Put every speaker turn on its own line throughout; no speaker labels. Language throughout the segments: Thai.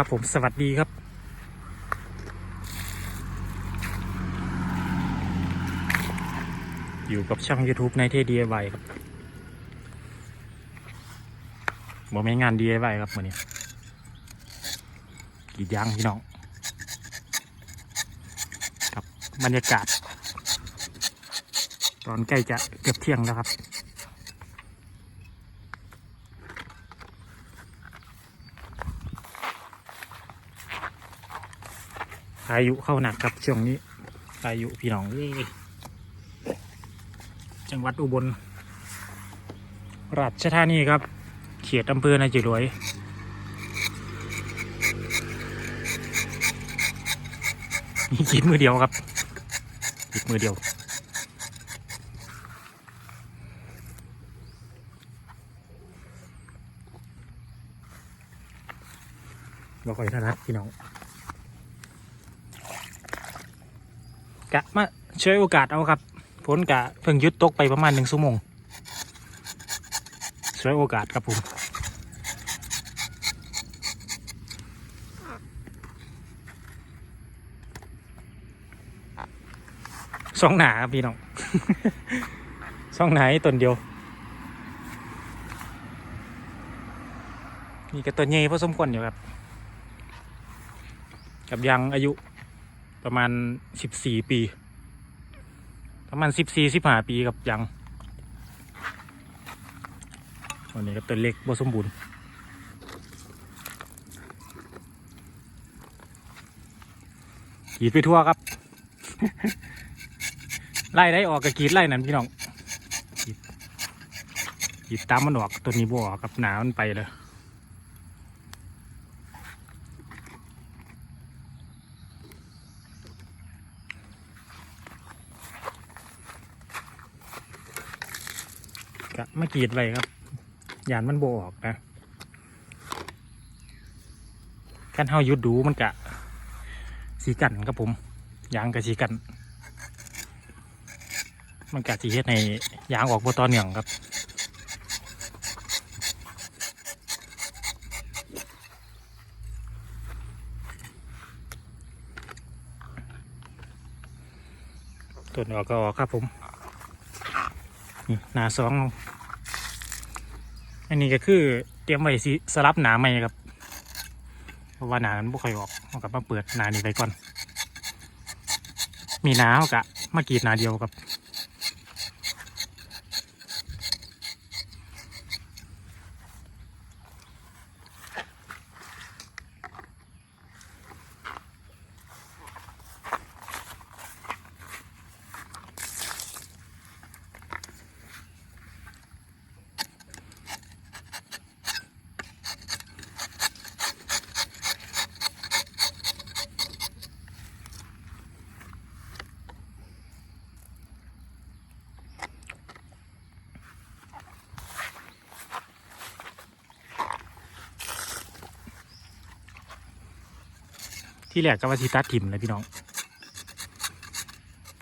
ครับผมสวัสดีครับอยู่กับช่อง YouTube ในเท DIY ครับบ่ไม่งาน DIY ครับวันนี้กีดยางพี่น้อง ครับบรรยากาศ ตอนใกล้จะเกือบเที่ยงแล้วครับ พายุเข้าหนักครับช่วงนี้พายุพี่น้องจังหวัดอุบล ราชธานีครับ เขตอำเภอนาจิรวย มีกินมือเดียวครับกินมือเดียวบ่ค่อยถนัดพี่น้อง กะมาช่วยโอกาสเอาครับพ้นกะเพิ่งยุดตกไปประมาณหนึ่งชั่วโมงช่วยโอกาสครับผมสองหนาพี่น้องสองหนาให้ตนเดียวนี่ก็ตัวใหญ่พอสมควรอยู่ครับ กับยังอายุ ประมาณสิบสี่ปี ประมาณสิบสี่สิบห้าปีกับยังวันนี้ก็ตัวเล็กบ่สมบูรณ์กีดไปทั่วครับ ไล่ได้ออกกับกีดไล่นั่นพี่น้องกีดตามมันออกตัวนี้บ่ออกกับหนามันไปเลย ก็มากรีดไว้ครับยานมันโบออกนะกันเฮายุดดูมันกะสีกันครับผมยางกับสีกัน มันกะสีเฮ็ดในยางออกบ่ตอนเหนียงครับต้นออกก็ออกครับผม หนาสองอันนี้ก็คือเตรียมไว้สิสลับหนาใหม่ครับ เพราะว่าหนามันบ่ค่อยออกเอากลับมาเปิดหนานี้ไปก่อน มีหนาเอากะมากรีดหนาเดียวครับ ที่แรกก็ว่าสิตัดถิ่มเลยพี่น้อง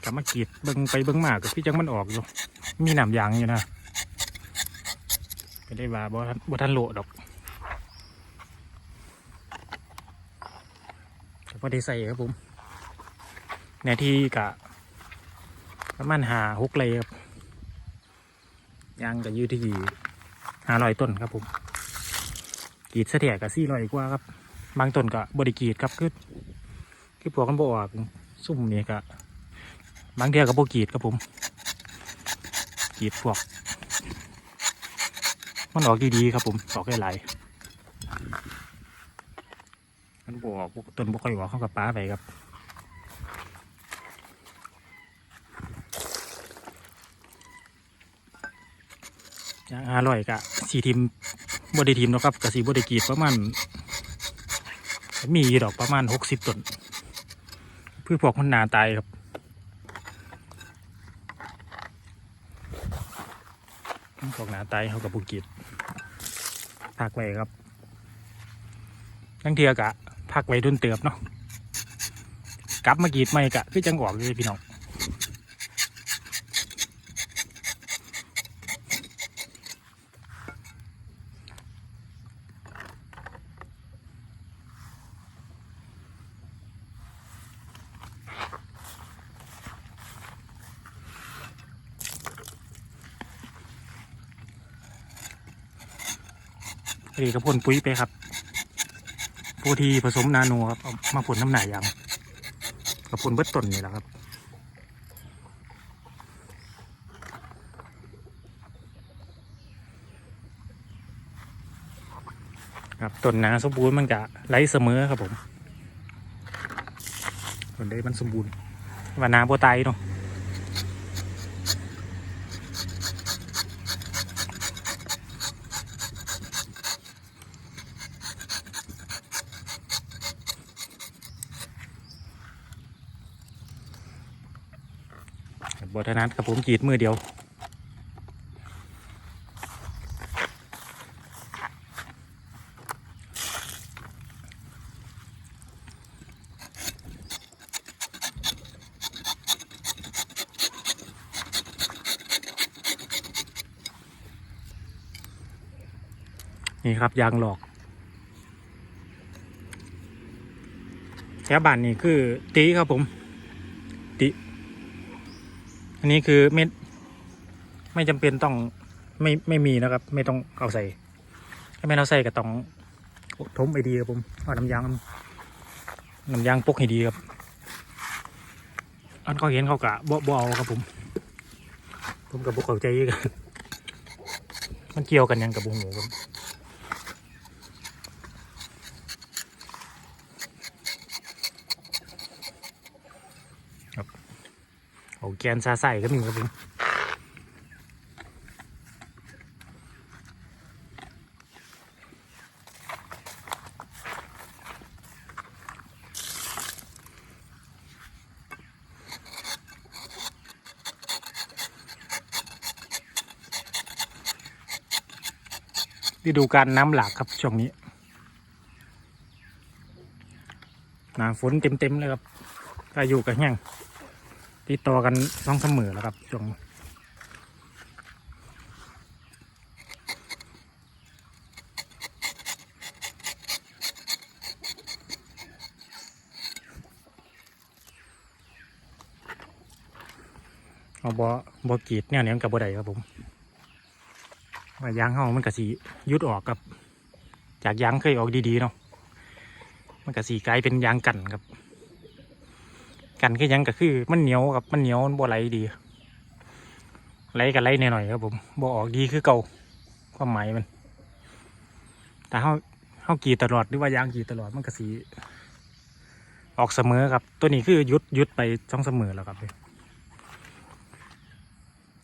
กลับมากรีดเบิ้งไปเบิ้งมากกับพี่จังมันออกอยู่ มีหนามยางอยู่นะก็ได้ว่าบ่ทันบ่ทันโลดอกแต่พอได้ใส่ครับผมในที่กะประมาณหาหกเลยครับยางก็อยู่ที่ห้าร้อยต้นครับผมกีดเสถียรกับสี่ร้อยกว่าครับ บางต้นก็บริกีดครับคือคือพวกกันบออกซุ่มนี่ก็บางเทียก็บกรีดครับผม กีดพวก มันออกดีๆครับผมออกได้หลายมันบออกพวกต้นบกค่อยออกเข้ากับป้าไปครับอย่างอร่อยกะสีทีมบดีทีมนะครับกะสีบดีกีดประมาณ มีดอกประมาณหกสิบต้นพืชพวกมันหนาตายครับพวกหนาตายเขากับบุกิดพักไว้ครับตั้งเทียกะพักไว้ดุนเติบเนาะกลับมากีดไม่กะคือจังหวะเลยพี่น้อง รีกระพ่นปุ๋ยไปครับผู้ที่ผสมนาโนครับมาพ่นน้ำหนายางกระพ่นเบิดต้นนี่แหละครับครับต้นหนาสมบูรณ์มันกะไหลเสมอครับผมต้นได้มันสมบูรณ์ว่านาบัวตายเนาะ บัวทนัดครับผมกรีดมือเดียวนี่ครับยางหลอกแถวบ้านนี่คือตีครับผมตี อันนี้คือเม็ด ไม่จำเป็นต้องไม่ไม่มีนะครับ ไม่ต้องเอาใส่ ถ้าไม่เอาใส่ก็ต้องทมไอดีครับผมเอาน้ำยางน้ำยางปกให้ดีครับอันเขาเห็นเขากะบ่บ่เอาครับผม ผมกับบุเข้าใจกันมันเกี่ยวกันยังกับบุงหมูครับ เอา แกนซาใส่ก็มีครับผมฤดูการน้ำหลากครับช่วงนี้หนาฝนเต็มๆเลยครับอายุกับแห้ง ติดต่อกันสองเสมอแล้วครับช่วงเอาบอบกีดเนี่ยเนี่ยมันกับบได้ครับผมว่ายางเฮามันกะสียุดออกกับ จากยางเคยออกดีๆเนาะมันกะสีกลายเป็นยางกันครับ กันคือยังก็คือ มันเหนียวกับมันเหนียวมันบ่ไหลดีไหลกับไหลหน่อยๆครับผมบ่ออกดีคือเก่าความหมายมัน แต่เขาเขากรีดตลอดหรือว่ายางกรีดตลอดมันก็สี ออกเสมอครับ ตัวนี้คือยุดยุดไปช่องเสมอแล้วครับ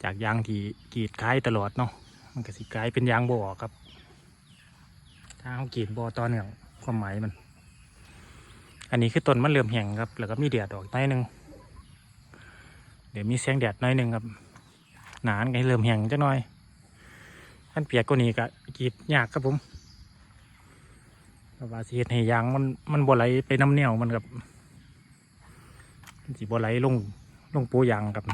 จากยางที่กีดคล้ายตลอดเนาะมันก็สีกลายเป็นยางบ่อครับ ถ้าเขากีดบ่อต่อเนื่องความหมายมัน อันนี้คือต้นมันเริ่มแห้งครับ แล้วก็มีแดดออกหน้อยหนึงเดี๋ยวมีแสงแดดหน้อยหนึงครับ หนานก็เริ่มแห้งจักหน่อยท่านเปียกกว่านี้ก็กีดยากครับผมแต่ว่าสิเฮ็ดให้ยางมันมันบ่ไหลไปน้ำเหนียวมันครับมันสิบ่ไหลลงลงปูยางครับ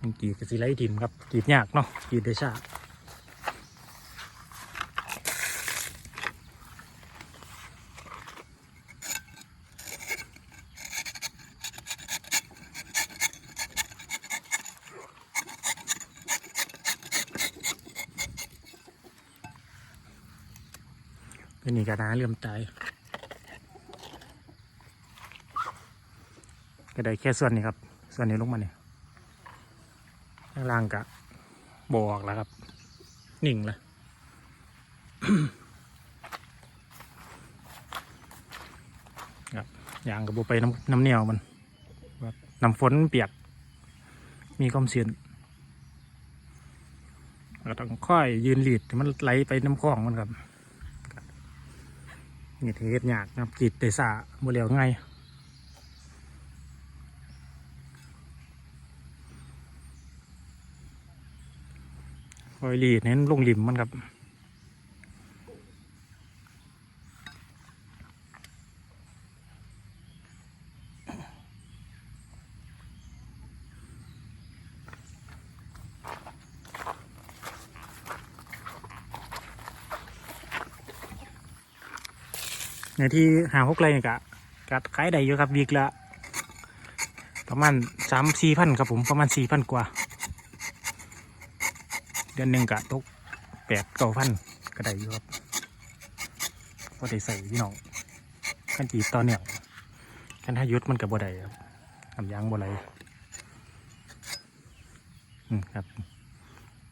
มันกีดก็สิไหลถิ่มครับกีดยากเนาะกีดได้ช้า กระนาเลื่อมตายก็ได้แค่ส่วนนี้ครับ ส่วนนี้ลงมาเนี่ยข้างล่างกะบอกแล้วครับ หนิ่งเลยครับยางกับโบไปน้ำน้ำเหนียวมันน้ำฝนเปียก มีความเสี่ยงก็ต้องค่อยยืนหลีดมันไหลไปน้ำคลองมันครับ นี่เห็ดยากนะครับกีดเตสะบ่เหลียวง่ายคอยรีดเน้นลงหลิมมันครับ ในที่หาหกไรเนี่ยกะกัดขายได้อยู่ครับวีกละประมาณสามสี่พันครับผมประมาณสี่พันกว่า เดือนหนึ่งกะตกแปดเก้าพันก็ได้อยู่ครับก็ได้ใส่พี่น้องขั้นจีบต่อเนี่ยขั้นถ้ายุดมันกับบ่ได้ครับทำยางบ่ไหลอืมครับ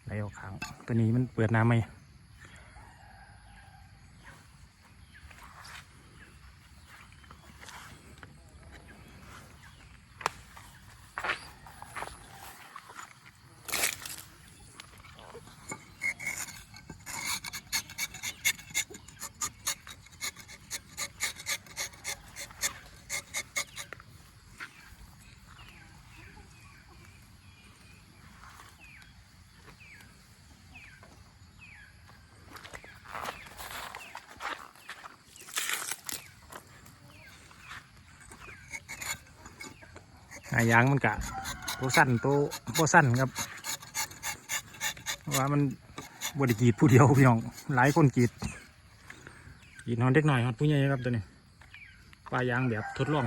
ไหลออกข้างตัวนี้มันเปิดน้ำไหม หายางมันกะตัวสั้นตัวโสั้นครับว่ามันบไดิกีดผู้เดียวพี่น้องหลายคนกีดกีดนอนเด็กหน่อยฮอดผู้ใหญ่ครับตัวนี้ปลายางแบบทดลอง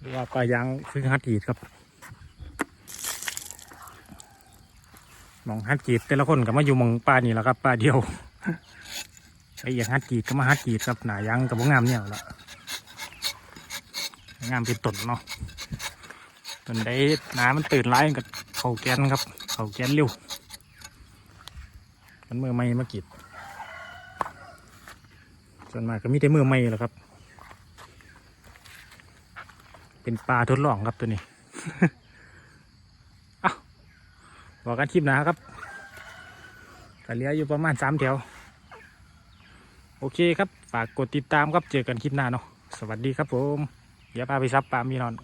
หรือว่าปลายางฝึกหัดกีดครับมองหัดกีดแต่ละคนก็มาอยู่มองปลานี่แหละครับปลาเดียวไอ้อย่างหัดกีดก็มาหัดกีดครับหนายางกับวกงามเนี่ยแหละงามเป็นต้นเนาะ ตอนได้น้ำมันตื่นไล่กับเขาแกนครับ เขาแกนเร็วมันมือไม่มากิดส่วนมากก็มีแต่มือไม่แหละครับ เป็นปลาทดลองครับตัวนี้เอาบอกกันคลิปหนะครับก็เหลืออยู่ประมาณสามแถว โอเคครับ ฝากกดติดตามครับ เจอกันคลิปหน้าเนาะ สวัสดีครับผม เดี๋ยวพาไปซับปลามีนอน